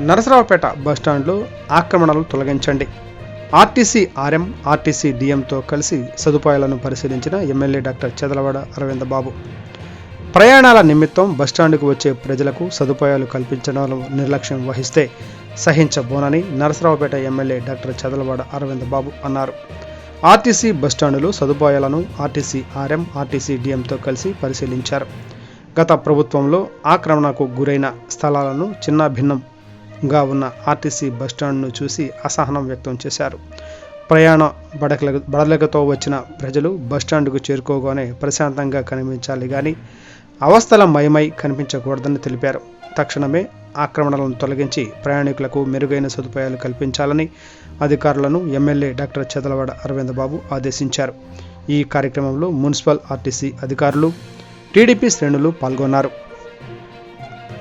నరసరావుపేట బస్టాండ్లో ఆక్రమణలు తొలగించండి. ఆర్టీసీ ఆర్ఎం ఆర్టీసీ డిఎంతో కలిసి సదుపాయాలను పరిశీలించిన ఎమ్మెల్యే డాక్టర్ చెదలవాడ అరవింద బాబు ప్రయాణాల నిమిత్తం బస్టాండ్కు వచ్చే ప్రజలకు సదుపాయాలు కల్పించడంలో నిర్లక్ష్యం వహిస్తే సహించబోనని నరసరావుపేట ఎమ్మెల్యే డాక్టర్ చదలవాడ అరవింద్ బాబు అన్నారు. ఆర్టీసీ బస్టాండులో సదుపాయాలను ఆర్టీసీ ఆర్ఎం ఆర్టీసీ డిఎంతో కలిసి పరిశీలించారు. గత ప్రభుత్వంలో ఆక్రమణకు గురైన స్థలాలను చిన్న భిన్నం గా ఉన్న ఆర్టీసీ బస్టాండ్ను చూసి అసహనం వ్యక్తం చేశారు. ప్రయాణ బడకల బడలకతో వచ్చిన ప్రజలు బస్టాండ్కు చేరుకోగానే ప్రశాంతంగా కనిపించాలి కానీ అవస్థల మయమై కనిపించకూడదని తెలిపారు. తక్షణమే ఆక్రమణలను తొలగించి ప్రయాణికులకు మెరుగైన సదుపాయాలు కల్పించాలని అధికారులను ఎమ్మెల్యే డాక్టర్ చెదలవాడ అరవింద్ బాబు ఆదేశించారు. ఈ కార్యక్రమంలో మున్సిపల్ ఆర్టీసీ అధికారులు టీడీపీ శ్రేణులు పాల్గొన్నారు.